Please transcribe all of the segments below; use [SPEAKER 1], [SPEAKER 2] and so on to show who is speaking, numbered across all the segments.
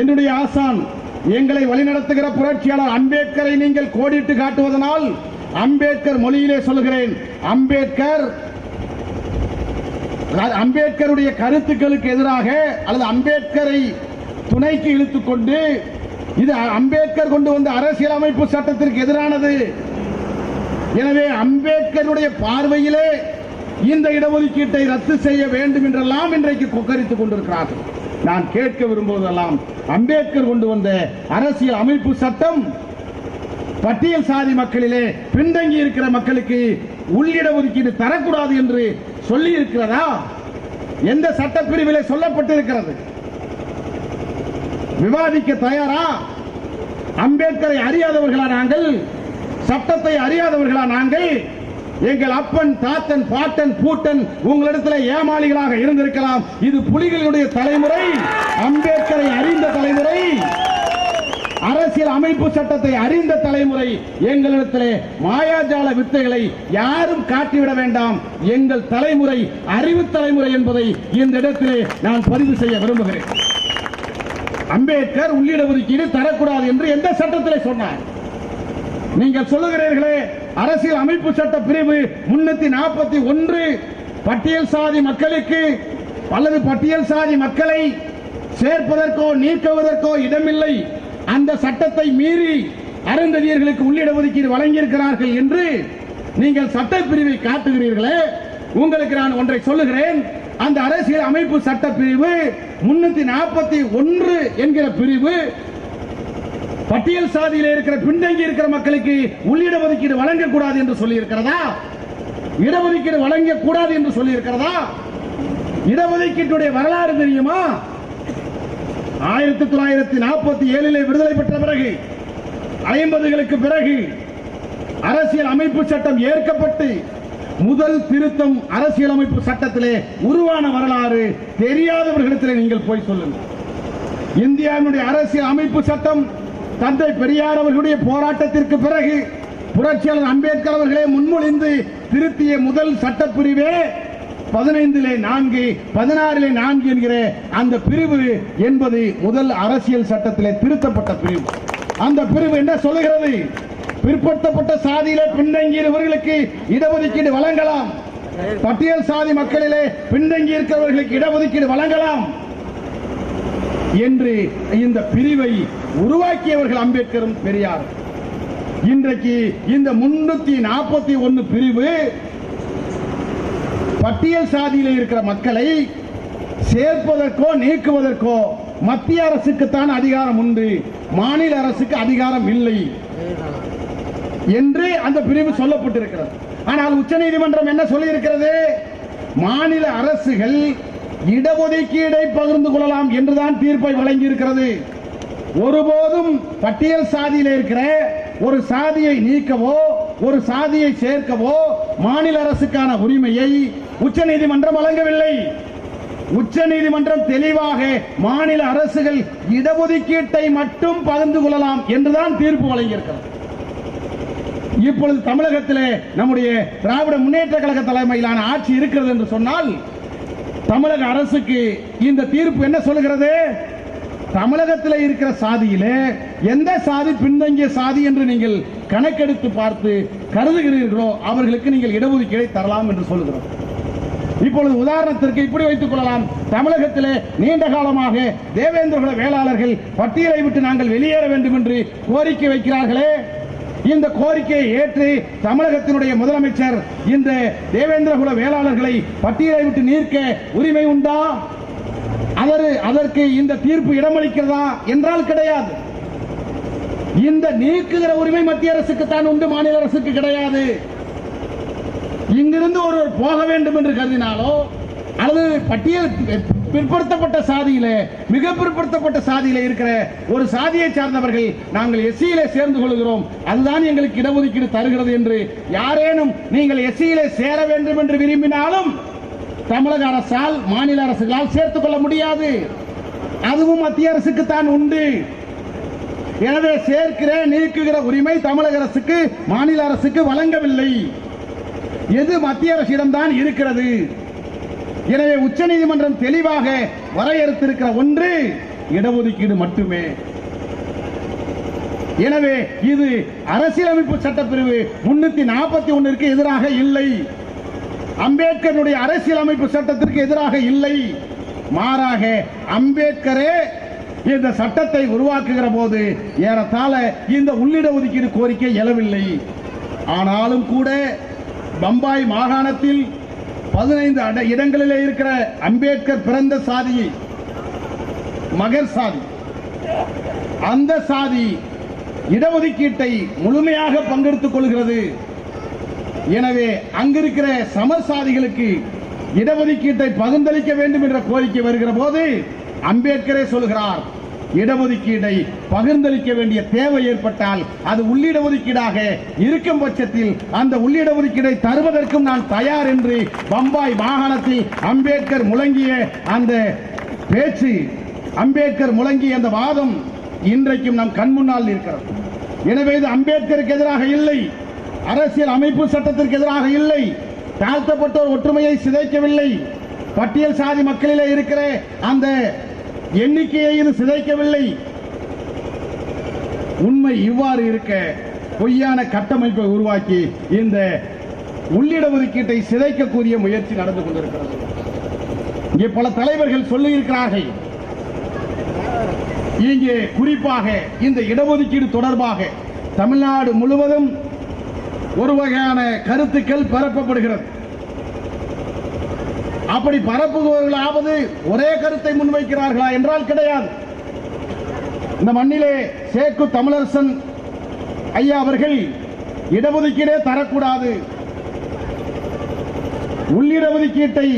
[SPEAKER 1] என்னுடைய ஆசான் எங்களை வழிநடத்துகிற புரட்சியாளர் அம்பேத்கரை நீங்கள் கோடிட்டு காட்டுவதனால் அம்பேத்கர் மொழியிலே சொல்கிறேன் அம்பேத்கர் அம்பேத்கருடைய கருத்துக்களுக்கு எதிராக அல்லது அம்பேத்கரை துணைக்கு இழுத்துக்கொண்டு இது அம்பேத்கர் கொண்டு வந்த அரசியலமைப்பு சட்டத்திற்கு எதிரானது. எனவே அம்பேத்கருடைய பார்வையிலே இந்த இடஒதுக்கீட்டை ரத்து செய்ய வேண்டும் என்றெல்லாம் இன்றைக்கு கொக்கரித்துக் கொண்டிருக்கிறார்கள். நான் கேட்க விரும்புவதெல்லாம் அம்பேத்கர் கொண்டு வந்த அரசியல் அமைப்பு சட்டம். பட்டியல் சாதி மக்களிலே பின்தங்கி இருக்கிற மக்களுக்கு உள்ளிட ஒதுக்கீடு தரக்கூடாது என்று சொல்லி இருக்கிறதா எந்த சட்டப்பிரிவிலே சொல்லப்பட்டிருக்கிறது? விவாதிக்க தயாரா? அம்பேத்கரை அறியாதவர்களா நாங்கள்? சட்டத்தை அறியாதவர்களா நாங்கள்? எங்கள் அப்பன் தாத்தன் பாட்டன் பூட்டன் உங்களிடத்தில் ஏமாளிகளாக இருந்திருக்கலாம். இது புலிகளுடைய தலைமுறை அம்பேத்கரை அறிந்த தலைமுறை அரசியல் அமைப்பு சட்டத்தை அறிந்த தலைமுறை. எங்களிடத்திலே மாயாஜால வித்தைகளை யாரும் காட்டிவிட வேண்டாம். எங்கள் தலைமுறை அறிவு தலைமுறை என்பதை இந்த இடத்திலே நான் பதிவு செய்ய விரும்புகிறேன். அம்பேத்கர் உள்ளிட ஒதுக்கீடு தரக்கூடாது என்று எந்த சட்டத்திலே சொன்னார்? நீங்கள் சொல்லுகிறீர்களே அரசியல் அமைப்பு சட்ட பிரிவு முன்னூத்தி நாற்பத்தி ஒன்று பட்டியல் சாதி மக்களுக்கு அல்லது பட்டியல் சாதி மக்களை சேர்ப்பதற்கோ நீக்குவதற்கோ இடமில்லை. அந்த சட்டத்தை மீறி அருந்ததியர்களுக்கு உள்ளிட ஒதுக்கீடு வழங்கியிருக்கிறார்கள் என்று நீங்கள் சட்டப்பிரிவை காட்டுகிறீர்களே. உங்களுக்கு நான் ஒன்றை சொல்லுகிறேன். அந்த அரசியல் அமைப்பு சட்ட பிரிவு முன்னூத்தி நாற்பத்தி ஒன்று என்கிற பிரிவு பட்டியல் சாதியில் இருக்கிற பின்தங்கி இருக்கிற மக்களுக்கு உள்ளிட ஒதுக்கீடு வழங்கக்கூடாது என்று சொல்லி இருக்கிறதா இடஒதுக்கீடு வழங்கக்கூடாது என்று சொல்லி இருக்கிறதா இடஒதுக்கீட்டுடைய வரலாறு தெரியுமா? ஆயிரத்தி தொள்ளாயிரத்தி நாற்பத்தி ஏழிலே விடுதலை பெற்ற பிறகு ஐம்பதுகளுக்கு பிறகு அரசியல் அமைப்பு சட்டம் ஏற்கப்பட்டு முதல் திருத்தம் அரசியல் அமைப்பு சட்டத்திலே உருவான வரலாறு தெரியாதவர்களிடத்திலே நீங்கள் போய் சொல்லுங்கள். இந்தியாவினுடைய அரசியல் அமைப்பு சட்டம் தந்தை பெரியார் அவர்களுடைய போராட்டத்திற்கு பிறகு புரட்சியாளர் அம்பேத்கர் அவர்களே முன்மொழிந்து திருத்திய முதல் சட்டப்பிரிவே பதினைந்திலே நான்கு பதினாறிலே நான்கு என்கிற அந்த பிரிவு என்பது முதல் அரசியல் சட்டத்திலே திருத்தப்பட்ட பிரிவு. அந்த பிரிவு என்ன சொல்லுகிறது? பிற்படுத்தப்பட்ட சாதியிலே பின்தங்கியவர்களுக்கு இடஒதுக்கீடு வழங்கலாம். பட்டியல் சாதி மக்களிலே பின்தங்கி இருக்கிறவர்களுக்கு இடஒதுக்கீடு வழங்கலாம். என்று இந்த பிரிவை உருவாக்கியவர்கள் அம்பேத்கரும் பெரியார் இன்றைக்கு இந்த முன்னூத்தி நாற்பத்தி ஒன்னு பிரிவு பட்டியல் சாதியில் இருக்கிற மக்களை சேர்ப்பதற்கோ நீக்குவதற்கோ மத்திய அரசுக்குத்தான் அதிகாரம் உண்டு. மாநில அரசுக்கு அதிகாரம் இல்லை என்று அந்த பிரிவு சொல்லப்பட்டிருக்கிறது. ஆனால் உச்சநீதிமன்றம் என்ன சொல்லியிருக்கிறது? மாநில அரசுகள் இடஒதுக்கீடை பகிர்ந்து கொள்ளலாம் என்றுதான் தீர்ப்பை வழங்கி இருக்கிறது ஒருபோதும் பட்டியல் சாதியில் இருக்கிற ஒரு சாதியை நீக்கவோ ஒரு சாதியை சேர்க்கவோ மாநில அரசுக்கான உரிமையை உச்சநீதிமன்றம் வழங்கவில்லை. உச்சநீதிமன்றம் தெளிவாக மாநில அரசுகள் இடஒதுக்கீட்டை மட்டும் பகிர்ந்து கொள்ளலாம் என்றுதான் தீர்ப்பு வழங்கியிருக்கிறது. இப்பொழுது தமிழகத்திலே நம்முடைய திராவிட முன்னேற்ற கழக தலைமையிலான ஆட்சி இருக்கிறது என்று சொன்னால் தமிழக அரசுக்கு இந்த தீர்ப்பு என்ன சொல்கிறது தமிழகத்தில் இருக்கிற சாதியிலே எந்த சாதி பின்தங்கிய சாதி என்று நீங்கள் கணக்கெடுத்து பார்த்து கருதுகிறீர்களோ அவர்களுக்கு நீங்கள் இடஒதுக்கீடை தரலாம் என்று சொல்லுகிறோம். இப்பொழுது உதாரணத்திற்கு இப்படி வைத்துக் கொள்ளலாம். தமிழகத்திலே நீண்ட காலமாக தேவேந்திரகுல வேளாளர்கள் பட்டியலை விட்டு நாங்கள் வெளியேற வேண்டும் என்று கோரிக்கை வைக்கிறார்களே. இந்த கோரிக்கையை ஏற்று தமிழகத்தினுடைய முதலமைச்சர் இந்த தேவேந்திரகுல வேளாளர்களை பட்டியலை விட்டு நீர்க்க உரிமை உண்டா? அவர் அதற்கு இந்த தீர்ப்பு இடமளிக்கிறதா என்றால் கிடையாது. இந்த நீக்குகிற உரிமை மத்திய அரசுக்கு தான் உண்டு மாநில அரசுக்கு கிடையாது. இங்கிருந்து ஒருவர் போக வேண்டும் என்று கருதினாலோ அல்லது பட்டியல் பிற்படுத்தப்பட்ட சாதியில மிக பிற்படுத்தப்பட்ட சாதியில இருக்கிற ஒரு சாதியை சார்ந்தவர்கள் நாங்கள் எஸ்சியிலே சேர்ந்து கொள்கிறோம். அதுதான் எங்களுக்கு இடஒதுக்கீடு தருகிறது என்று யாரேனும் நீங்கள் எஸ்சியிலே சேர வேண்டும் என்று விரும்பினாலும் தமிழக அரசால் மாநில அரசுகளால் சேர்த்துக் கொள்ள முடியாது. அதுவும் மத்திய அரசுக்கு தான் உண்டு. எனவே சேர்க்கிற நீக்குகிற உரிமை தமிழக அரசுக்கு மாநில அரசுக்கு வழங்கவில்லை. எது மத்திய அரசிடம்தான் இருக்கிறது? எனவே உச்சநீதிமன்றம் தெளிவாக வரையறுத்திருக்கிற ஒன்று இடஒதுக்கீடு மட்டுமே. எனவே இது அரசியலமைப்பு சட்டப்பிரிவு முன்னூத்தி நாற்பத்தி ஒன்னிற்கு எதிராக இல்லை. அம்பேத்கருடைய அரசியலமைப்பு சட்டத்திற்கு எதிராக இல்லை. மாறாக அம்பேத்கரே இந்த சட்டத்தை உருவாக்குகிற போது ஏறத்தாழ இந்த உள்ளிட ஒதுக்கீடு கோரிக்கை எழவில்லை. ஆனாலும் கூட பம்பாய் மாகாணத்தில் பதினைந்து இடங்களிலே இருக்கிற அம்பேத்கர் பிறந்த சாதி மகர் சாதி. அந்த சாதி இடஒதுக்கீட்டை முழுமையாக பங்கெடுத்துக் கொள்கிறது. எனவே அங்கிருக்கிற சமசாதிகளுக்கு இடஒதுக்கீட்டை பகிர்ந்தளிக்க வேண்டும் என்ற கோரிக்கை வருகிற போது அம்பேத்கரே சொல்கிறார் இடஒதுக்கீடை பகிர்ந்தளிக்க வேண்டிய தேவை ஏற்பட்டால் அது உள்ளிட ஒதுக்கீடாக இருக்கும் பட்சத்தில் அந்த உள்ளிட ஒதுக்கீடை தருவதற்கும் நான் தயார் என்று பம்பாய் மாகாணத்தில் அம்பேத்கர் முழங்கிய அந்த பேச்சு அம்பேத்கர் முழங்கிய அந்த வாதம் இன்றைக்கும் நம் கண் முன்னால் இருக்கிறது எனவே இது அம்பேத்கருக்கு எதிராக இல்லை அரசியல் அமைப்பு சட்டத்திற்கு எதிராக இல்லை தாழ்த்தப்பட்டோர் ஒற்றுமையை சிதைக்கவில்லை பட்டியல் சாதி மக்களிலே இருக்கிற அந்த எண்ணிக்கையை இது சிதைக்கவில்லை. உண்மை இவ்வாறு இருக்க பொய்யான கட்டமைப்பை உருவாக்கி இந்த உள்ளிட ஒதுக்கீட்டை சிதைக்கக்கூடிய முயற்சி நடந்து கொண்டிருக்கிறது. இங்கே பல தலைவர்கள் சொல்லியிருக்கிறார்கள். இங்கே குறிப்பாக இந்த இடஒதுக்கீடு தொடர்பாக தமிழ்நாடு முழுவதும் ஒரு வகையான கருத்துக்கள் பரப்பப்படுகிறது. அப்படி பரப்புபவர்களாவது ஒரே கருத்தை முன்வைக்கிறார்களா என்றால் கிடையாது. இந்த மண்ணிலே சேக்கு தமிழரசன் ஐயா அவர்கள் இடஒதுக்கீடே தரக்கூடாது. உள்ளிட ஒதுக்கீட்டை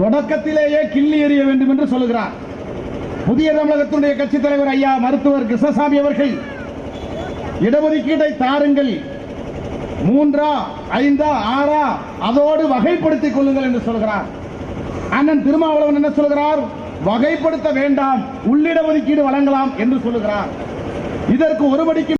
[SPEAKER 1] தொடக்கத்திலேயே கிள்ளி எறிய வேண்டும் என்று சொல்லுகிறார். புதிய தமிழகத்தினுடைய கட்சித் தலைவர் ஐயா மருத்துவர் கிருஷ்ணசாமி அவர்கள் இடஒதுக்கீட்டை தாருங்கள். மூன்றா ஐந்தா ஆறா அதோடு வகைப்படுத்திக் கொள்ளுங்கள் என்று சொல்கிறார். அண்ணன் திருமாவளவன் என்ன சொல்கிறார்? வகைப்படுத்த வேண்டாம் உள்ளிட ஒதுக்கீடு வழங்கலாம் என்று சொல்லுகிறார். இதற்கு ஒருபடிக்கு